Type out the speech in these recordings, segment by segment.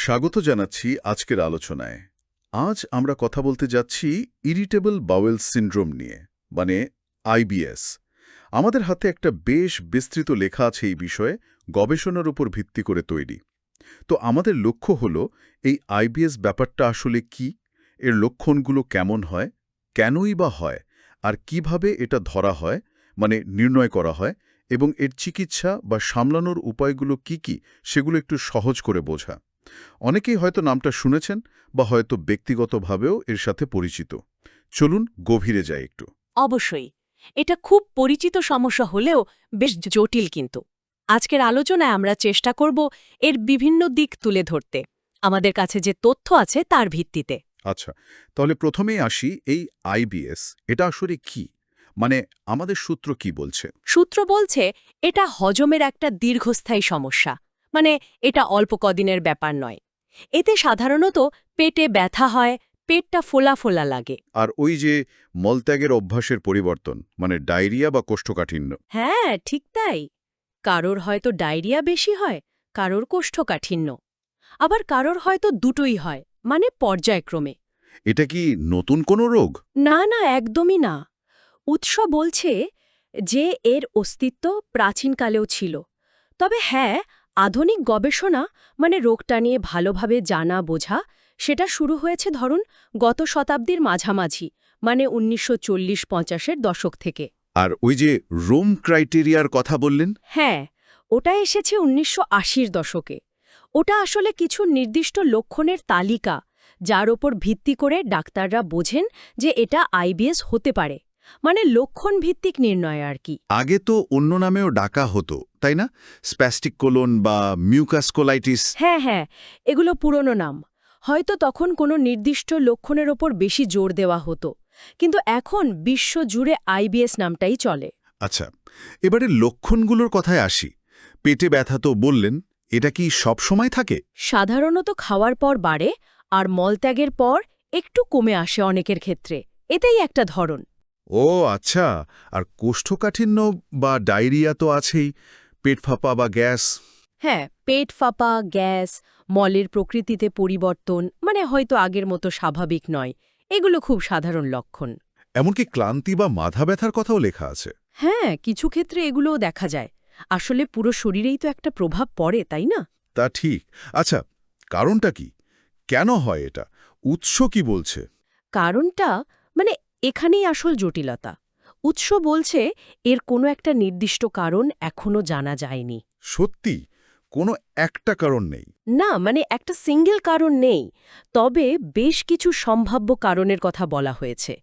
স্বাগত জানাচ্ছি আজকের আলোচনায়। আজ আমরা কথা বলতে যাচ্ছি ইরিটেবল বাওয়েল সিন্ড্রোম নিয়ে মানে আইবিএস আমাদের হাতে একটা বেশ বিস্তৃত লেখা আছে এই বিষয়ে, গবেষণার উপর ভিত্তি করে তৈরি। তো আমাদের লক্ষ্য হল, এই আইবিএস ব্যাপারটা আসলে কি? এর লক্ষণগুলো কেমন হয়? কেনই বা হয়? আর কীভাবে এটা ধরা হয়? মানে নির্ণয় করা হয়? এবং এর চিকিৎসা বা সামলানোর উপায়গুলো কি কি? সেগুলো একটু সহজ করে বোঝা। অনেকেই হয়তো নামটা শুনেছেন বা হয়তো ব্যক্তিগতভাবেও এর সাথে পরিচিত। চলুন গভীরে যাই একটু। অবশ্যই এটা খুব পরিচিত সমস্যা হলেও বেশ জটিল কিন্তু। আজকের আলোচনায় আমরা চেষ্টা করব এর বিভিন্ন দিক তুলে ধরতে। আমাদের কাছে যে তথ্য আছে তার ভিত্তিতে। আচ্ছা তাহলে প্রথমেই আসি এই আইবিএস এটা আসলে কি? মানে আমাদের সূত্র কি বলছে? সূত্র বলছে এটা হজমের একটা দীর্ঘস্থায়ী সমস্যা। মানে এটা অল্প কদিনের ব্যাপার নয়। এতে সাধারণত পেটে ব্যথা হয় পেটটা ফোলা ফোলা লাগে। আর ওই যে মলত্যাগের অভ্যাসের পরিবর্তন মানে ডায়রিয়া বা কোষ্ঠকাঠিন্য। হ্যাঁ ঠিক তাই। কারোর হয়তো ডায়রিয়া বেশি হয় কারোর কোষ্ঠকাঠিন্য। আবার কারোর হয়তো দুটোই হয় মানে পর্যায়ক্রমে। এটা কি নতুন কোনো রোগ? না না একদমই না। উৎস বলছে যে এর অস্তিত্ব প্রাচীনকালেও ছিল। তবে হ্যাঁ আধুনিক গবেষণা মানে রোগটা নিয়ে ভালোভাবে জানা বোঝা সেটা শুরু হয়েছে ধরুন গত শতাব্দীর মাঝামাঝি মানে উনিশশো চল্লিশ পঞ্চাশের দশক থেকে। আর ওই যে রোম ক্রাইটেরিয়ার কথা বললেন? হ্যাঁ ওটা এসেছে উনিশশো আশির দশকে। ওটা আসলে কিছু নির্দিষ্ট লক্ষণের তালিকা যার ওপর ভিত্তি করে ডাক্তাররা বোঝেন যে এটা আইবিএস হতে পারে মানে লক্ষণ ভিত্তিক নির্ণয় আর কি। আগে তো অন্য নামেও ডাকা হতো তাই না? স্প্যাস্টিক কোলন বা মিউকাসকোলাইটিস হ্যাঁ হ্যাঁ এগুলো পুরনো নাম। হয়তো তখন কোনো নির্দিষ্ট লক্ষণের ওপর বেশি জোর দেওয়া হতো। কিন্তু এখন বিশ্ব জুড়ে আইবিএস নামটাই চলে। আচ্ছা এবারে লক্ষণগুলোর কথায় আসি। পেটে ব্যথা তো বললেন এটা কি সব সময় থাকে? সাধারণত খাওয়ার পর বাড়ে আর মলত্যাগের পর একটু কমে আসে অনেকের ক্ষেত্রে। এটাই একটা ধরন। ও আচ্ছা আর কোষ্ঠকাঠিন্য বা ডায়রিয়া তো আছেই। পেট ফাঁপা বা গ্যাস? হ্যাঁ পেট ফাঁপা গ্যাস মলের প্রকৃতিতে পরিবর্তন মানে হয়তো আগের মতো স্বাভাবিক নয়। এগুলো খুব সাধারণ লক্ষণ। এমনকি ক্লান্তি বা মাথা ব্যথার কথাও লেখা আছে? হ্যাঁ কিছু ক্ষেত্রে এগুলোও দেখা যায়। আসলে পুরো শরীরেই তো একটা প্রভাব পড়ে তাই না? তা ঠিক। আচ্ছা কারণটা কি? কেন হয় এটা? উৎস কি বলছে? কারণটা মানে এখানেই আসল জটিলতা। উৎস বলছে এর কোনো একটা নির্দিষ্ট কারণ এখনও জানা যায়নি। সত্যি? কোনো একটা কারণ নেই? না মানে একটা সিঙ্গেল কারণ নেই। তবে বেশ কিছু সম্ভাব্য কারণের কথা বলা হয়েছে।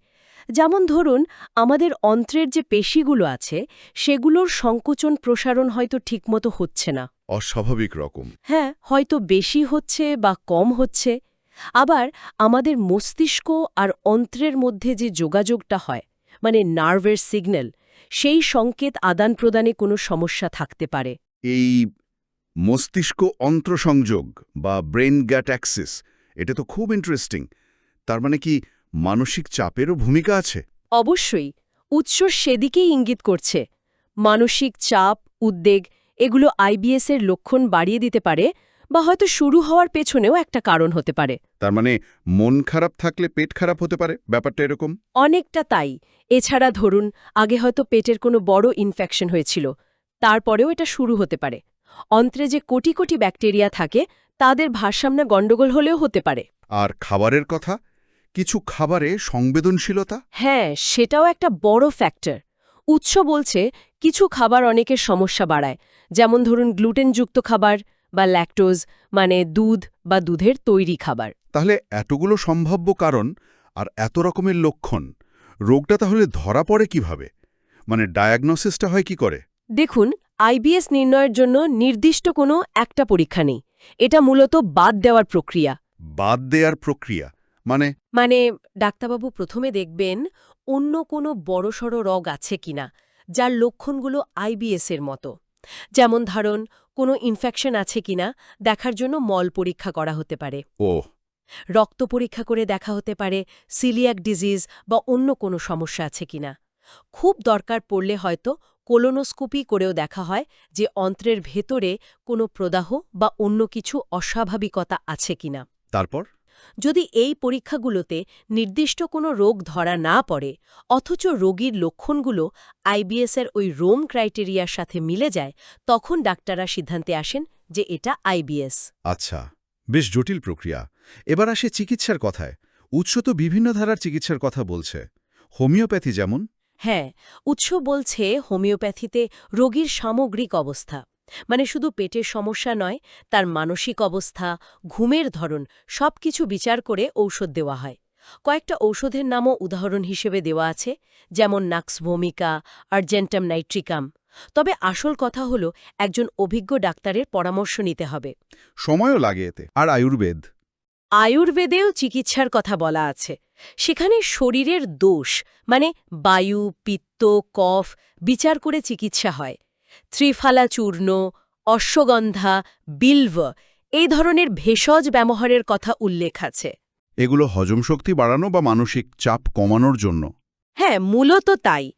যেমন ধরুন আমাদের অন্ত্রের যে পেশিগুলো আছে সেগুলোর সংকোচন প্রসারণ হয়তো ঠিকমতো হচ্ছে না। অস্বাভাবিক রকম। হ্যাঁ হয়তো বেশি হচ্ছে বা কম হচ্ছে। আবার আমাদের মস্তিষ্ক আর অন্ত্রের মধ্যে যে যোগাযোগটা হয় মানে নার্ভের সিগন্যাল সেই সংকেত আদান প্রদানে কোনো সমস্যা থাকতে পারে। এই মস্তিষ্ক অন্ত্রসংযোগ বা ব্রেন গ্যাট অ্যাক্সিস এটা তো খুব ইন্টারেস্টিং। তার মানে কি মানসিক চাপেরও ভূমিকা আছে? অবশ্যই উৎস সেদিকেই ইঙ্গিত করছে। মানসিক চাপ উদ্বেগ এগুলো আইবিএসের লক্ষণ বাড়িয়ে দিতে পারে বা হয়তো শুরু হওয়ার পেছনেও একটা কারণ হতে পারে। তার মানে মন খারাপ থাকলে পেট খারাপ হতে পারে? ব্যাপারটা এরকম? অনেকটা তাই। এছাড়া ধরুন আগে হয়তো পেটের কোনো বড় ইনফেকশন হয়েছিল তারপরেও এটা শুরু হতে পারে। অন্ত্রে যে কোটি কোটি ব্যাকটেরিয়া থাকে তাদের ভারসাম্য গণ্ডগোল হলেও হতে পারে। আর খাবারের কথা? কিছু খাবারে সংবেদনশীলতা? হ্যাঁ সেটাও একটা বড় ফ্যাক্টর উৎস বলছে কিছু খাবার অনেকের সমস্যা বাড়ায়। যেমন ধরুন গ্লুটেনযুক্ত খাবার বা ল্যাকটোজ মানে দুধ বা দুধের তৈরি খাবার। তাহলে এতগুলো সম্ভাব্য কারণ আর এত রকমের লক্ষণ রোগটা তাহলে ধরা পড়ে কীভাবে? মানে ডায়াগনোসিসটা হয় কি করে? দেখুন আইবিএস নির্ণয়ের জন্য নির্দিষ্ট কোনো একটা পরীক্ষা নেই। এটা মূলত বাদ দেওয়ার প্রক্রিয়া। বাদ দেওয়ার প্রক্রিয়া মানে? মানে ডাক্তারবাবু প্রথমে দেখবেন অন্য কোনো বড়সড় রোগ আছে কিনা যার লক্ষণগুলো আইবিএস এর মতো। যেমন ধরুন কোনো ইনফেকশন আছে কিনা দেখার জন্য মল পরীক্ষা করা হতে পারে। ও রক্ত পরীক্ষা করে দেখা হতে পারে সিলিয়াক ডিজিজ বা অন্য কোনো সমস্যা আছে কিনা। খুব দরকার পড়লে হয়তো কোলোনোস্কোপি করেও দেখা হয় যে অন্ত্রের ভেতরে কোনো প্রদাহ বা অন্য কিছু অস্বাভাবিকতা আছে কিনা। তারপর? যদি এই পরীক্ষাগুলোতে নির্দিষ্ট কোনো রোগ ধরা না পড়ে অথচ রোগীর লক্ষণগুলো আইবিএসের ওই রোম ক্রাইটেরিয়ার সাথে মিলে যায় তখন ডাক্তাররা সিদ্ধান্তে আসেন যে এটা আইবিএস আচ্ছা বেশ জটিল প্রক্রিয়া। এবার আসে চিকিৎসার কথায়। উৎস তো বিভিন্ন ধারার চিকিৎসার কথা বলছে। হোমিওপ্যাথি যেমন। হ্যাঁ উৎস বলছে হোমিওপ্যাথিতে রোগীর সামগ্রিক অবস্থা। মানে শুধু পেটের সমস্যা নয় তার মানসিক অবস্থা ঘুমের ধরন সবকিছু বিচার করে ঔষধ দেওয়া হয়। কয়েকটা ঔষধের নামও উদাহরণ হিসেবে দেওয়া আছে যেমন নাক্স ভূমিকা আর্জেন্টাম নাইট্রিকাম। তবে আসল কথা হল একজন অভিজ্ঞ ডাক্তারের পরামর্শ নিতে হবে। সময়ও লাগে এতে আর আয়ুর্বেদ। আয়ুর্বেদেও চিকিৎসার কথা বলা আছে। সেখানে শরীরের দোষ মানে বায়ু পিত্ত কফ বিচার করে চিকিৎসা হয়। ত্রিফালা চূর্ণ অশ্বগন্ধা বিল্ভ এই ধরনের ভেষজ ব্যবহারের কথা উল্লেখ আছে। এগুলো হজম শক্তি বাড়ানো বা মানসিক চাপ কমানোর জন্য। হ্যাঁ মূলত তাই।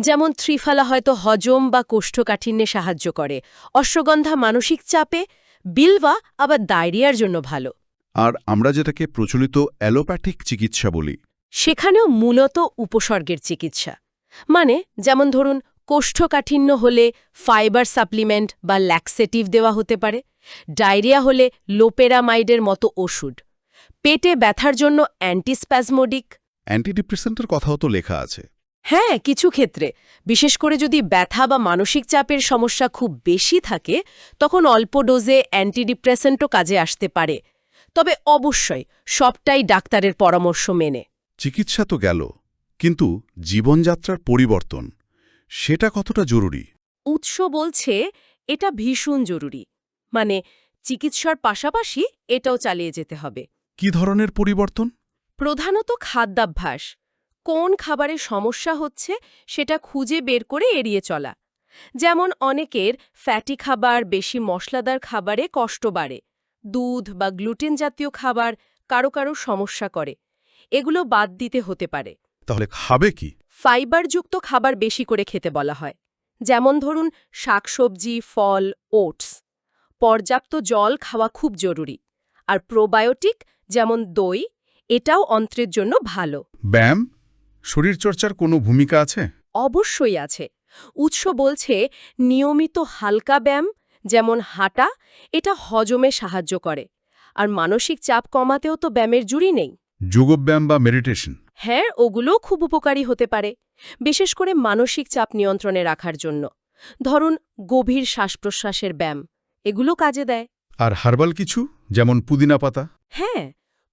যেমন ত্রিফালা হয়তো হজম বা কোষ্ঠকাঠিন্যে সাহায্য করে অশ্বগন্ধা মানসিক চাপে বিলভা আবার ডায়রিয়ার জন্য ভালো। আর আমরা যেটাকে প্রচলিত অ্যালোপ্যাথিক চিকিৎসা বলি। সেখানেও মূলত উপসর্গের চিকিৎসা। মানে যেমন ধরুন কোষ্ঠকাঠিন্য হলে ফাইবার সাপ্লিমেন্ট বা ল্যাক্সেটিভ দেওয়া হতে পারে ডায়রিয়া হলে লোপেরামাইডের মতো ওষুধ। পেটে ব্যথার জন্য অ্যান্টিস্প্যাজমোডিক। অ্যান্টিডিপ্রেসেন্টের কথাও তো লেখা আছে। হ্যাঁ কিছু ক্ষেত্রে। বিশেষ করে যদি ব্যথা বা মানসিক চাপের সমস্যা খুব বেশি থাকে তখন অল্প ডোজে অ্যান্টিডিপ্রেসেন্টও কাজে আসতে পারে। তবে অবশ্যই সবটাই ডাক্তারের পরামর্শ মেনে। চিকিৎসা তো গেল কিন্তু জীবনযাত্রার পরিবর্তন সেটা কতটা জরুরি? উৎস বলছে এটা ভীষণ জরুরি। মানে চিকিৎসার পাশাপাশি এটাও চালিয়ে যেতে হবে। কি ধরনের পরিবর্তন? প্রধানত খাদ্যাভ্যাস। কোন খাবারে সমস্যা হচ্ছে সেটা খুঁজে বের করে এড়িয়ে চলা। যেমন অনেকের ফ্যাটি খাবার বেশি মশলাদার খাবারে কষ্ট বাড়ে। দুধ বা গ্লুটেন জাতীয় খাবার কারও কারও সমস্যা করে। এগুলো বাদ দিতে হতে পারে। তাহলে খাবে কি? ফাইবারযুক্ত খাবার বেশি করে খেতে বলা হয়। যেমন ধরুন শাকসবজি ফল ওটস। পর্যাপ্ত জল খাওয়া খুব জরুরি। আর প্রোবায়োটিক যেমন দই এটাও অন্ত্রের জন্য ভালো। ব্যায়াম? শরীরচর্চার কোনো ভূমিকা আছে? অবশ্যই আছে। উৎস বলছে নিয়মিত হালকা ব্যায়াম যেমন হাঁটা এটা হজমে সাহায্য করে। আর মানসিক চাপ কমাতেও তো ব্যায়ামের জুড়ি নেই। যোগব্যায়াম বা মেডিটেশন? হ্যাঁ ওগুলোও খুব উপকারী হতে পারে বিশেষ করে মানসিক চাপ নিয়ন্ত্রণে রাখার জন্য। ধরুন গভীর শ্বাসপ্রশ্বাসের ব্যায়াম এগুলো কাজে দেয়। আর হার্বাল কিছু? যেমন পুদিনা পাতা? হ্যাঁ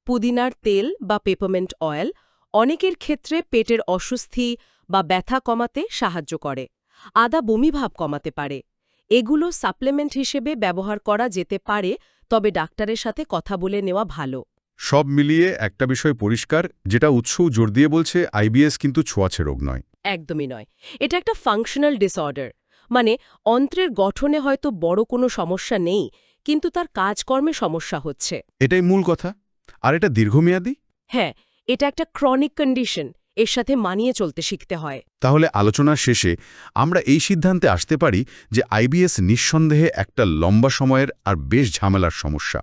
পুদিনার তেল বা পেপারমেন্ট অয়েল অনেকের ক্ষেত্রে পেটের অস্বস্তি বা ব্যথা কমাতে সাহায্য করে আদা বমিভাব কমাতে পারে। এগুলো সাপ্লিমেন্ট হিসেবে ব্যবহার করা যেতে পারে তবে ডাক্তারের সাথে কথা বলে নেওয়া ভালো। সব মিলিয়ে একটা বিষয় পরিষ্কার যেটা উৎসও জোর দিয়ে বলছে আইবিএস কিন্তু ছোঁয়াছে রোগ নয়। একদমই নয়। এটা একটা ফাংশনাল ডিসঅর্ডার মানে অন্ত্রের গঠনে হয়তো বড় কোনো সমস্যা নেই কিন্তু তার কাজকর্মে সমস্যা হচ্ছে। এটাই মূল কথা। আর এটা দীর্ঘমেয়াদী? হ্যাঁ এটা একটা ক্রনিক কন্ডিশন এর সাথে মানিয়ে চলতে শিখতে হয়। তাহলে আলোচনার শেষে আমরা এই সিদ্ধান্তে আসতে পারি যে আইবিএস নিঃসন্দেহে একটা লম্বা সময়ের আর বেশ ঝামেলার সমস্যা।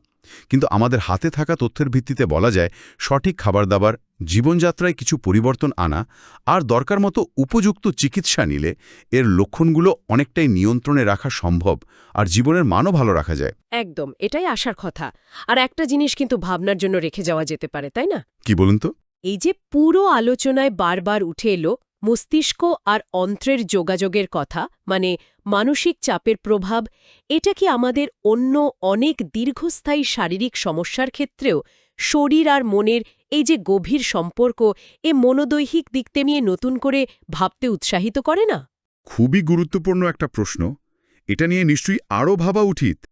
কিন্তু আমাদের হাতে থাকা তথ্যের ভিত্তিতে বলা যায় সঠিক খাবার দাবার জীবনযাত্রায় কিছু পরিবর্তন আনা আর দরকার মতো উপযুক্ত চিকিৎসা নিলে এর লক্ষণগুলো অনেকটাই নিয়ন্ত্রণে রাখা সম্ভব আর জীবনের মানও ভালো রাখা যায়। একদম এটাই আসার কথা। আর একটা জিনিস কিন্তু ভাবনার জন্য রেখে যাওয়া যেতে পারে তাই না? কি বলুন তো? এই যে পুরো আলোচনায় বারবার উঠে এলো মস্তিষ্ক আর অন্ত্রের যোগাযোগের কথা মানে মানসিক চাপের প্রভাব, এটা কি আমাদের অন্য অনেক দীর্ঘস্থায়ী শারীরিক সমস্যার ক্ষেত্রেও শরীর আর মনের এই যে গভীর সম্পর্ক, এ মনোদৈহিক দিকতে নিয়ে নতুন করে ভাবতে উৎসাহিত করে না? খুবই গুরুত্বপূর্ণ একটা প্রশ্ন। এটা নিয়ে নিশ্চয়ই আরও ভাবা উচিত।